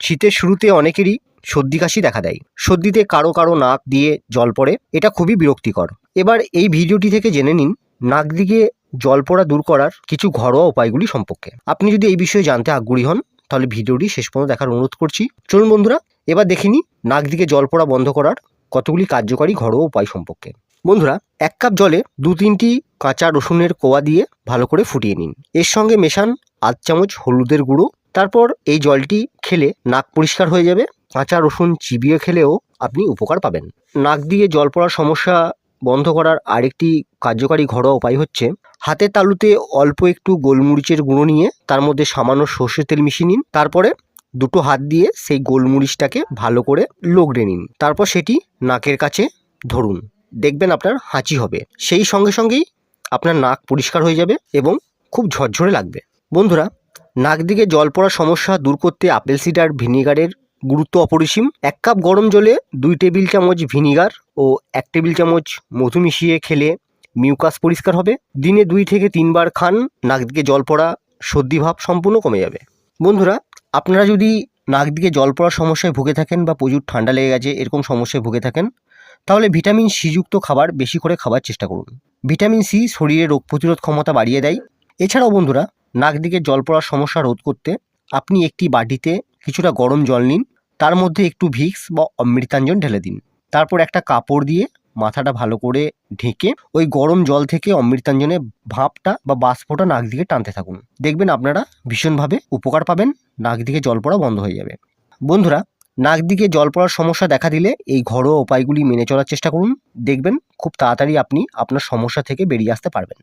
শীতের শুরুতে অনেকেরই সর্দি কাশি দেখা দেয়। সর্দিতে কারও কারও নাক দিয়ে জল পড়ে, এটা খুবই বিরক্তিকর। এবার এই ভিডিওটি থেকে জেনে নিন, নাক দিকে জল পড়া দূর করার কিছু ঘরোয়া উপায়গুলি সম্পর্কে। আপনি যদি এই বিষয়ে জানতে আগ্রহী হন, তাহলে ভিডিওটি শেষ পর্যন্ত দেখার অনুরোধ করছি। চলুন বন্ধুরা, এবার দেখিনি নাক দিকে জল পড়া বন্ধ করার কতগুলি কার্যকারী ঘরোয়া উপায় সম্পর্কে। বন্ধুরা, এক কাপ জলে দু তিনটি কাঁচা রসুনের কোয়া দিয়ে ভালো করে ফুটিয়ে নিন। এর সঙ্গে মেশান আধ চামচ হলুদের গুঁড়ো তারপর এই জলটি খেলে নাক পরিষ্কার হয়ে যাবে। কাঁচা রসুন চিবিয়ে খেলেও আপনি উপকার পাবেন। নাক দিয়ে জল পড়ার সমস্যা বন্ধ করার আরেকটি কার্যকারী ঘরোয়া উপায় হচ্ছে হাতের তালুতে অল্প একটু গোলমরিচের গুঁড়ো নিয়ে তার মধ্যে সামান্য সর্ষের তেল মিশিয়ে নিন। তারপরে দুটো হাত দিয়ে সেই গোলমরিচটাকে ভালো করে লগড়ে নিন। তারপর সেটি নাকের কাছে ধরুন। দেখবেন আপনার হাঁচি হবে। সেই সঙ্গে সঙ্গেই আপনার নাক পরিষ্কার হয়ে যাবে এবং খুব ঝরঝরে লাগবে। বন্ধুরা নাক দিকে জল পড়ার সমস্যা দূর করতে আপেল সিডার ভিনিগারের গুরুত্ব অপরিসীম। এক কাপ গরম জলে দুই টেবিল চামচ ভিনিগার ও এক টেবিল চামচ মধু মিশিয়ে খেলে মিউকাস পরিষ্কার হবে। দিনে দুই থেকে তিনবার খান নাক দিকে জল পড়া সর্দি ভাব সম্পূর্ণ কমে যাবে। বন্ধুরা, আপনারা যদি নাক দিকে জল পড়ার সমস্যায় ভুগে থাকেন বা প্রচুর ঠান্ডা লেগে গেছে, এরকম সমস্যায় ভুগে থাকেন, তাহলে ভিটামিন সিযুক্ত খাবার বেশি করে খাবার চেষ্টা করুন। ভিটামিন সি শরীরে রোগ প্রতিরোধ ক্ষমতা বাড়িয়ে দেয়। এছাড়াও বন্ধুরা নাক দিকে জল পড়ার সমস্যা রোধ করতে আপনি একটি বাটিতে কিছুটা গরম জল নিন, তার মধ্যে একটু ভিক্স বা অমৃতাঞ্জন ঢেলে দিন। তারপর একটা কাপড় দিয়ে মাথাটা ভালো করে ঢেকে ওই গরম জল থেকে অমৃতাঞ্জনের ভাপটা বা বাষ্পটা নাক দিকে টানতে থাকুন। দেখবেন আপনারা ভীষণভাবে উপকার পাবেন নাক দিকে জল পড়া বন্ধ হয়ে যাবে। বন্ধুরা নাক দিকে জল পড়ার সমস্যা দেখা দিলে এই ঘরোয়া উপায়গুলি মেনে চলার চেষ্টা করুন। দেখবেন খুব তাড়াতাড়ি আপনি আপনার সমস্যা থেকে বেরিয়ে আসতে পারবেন।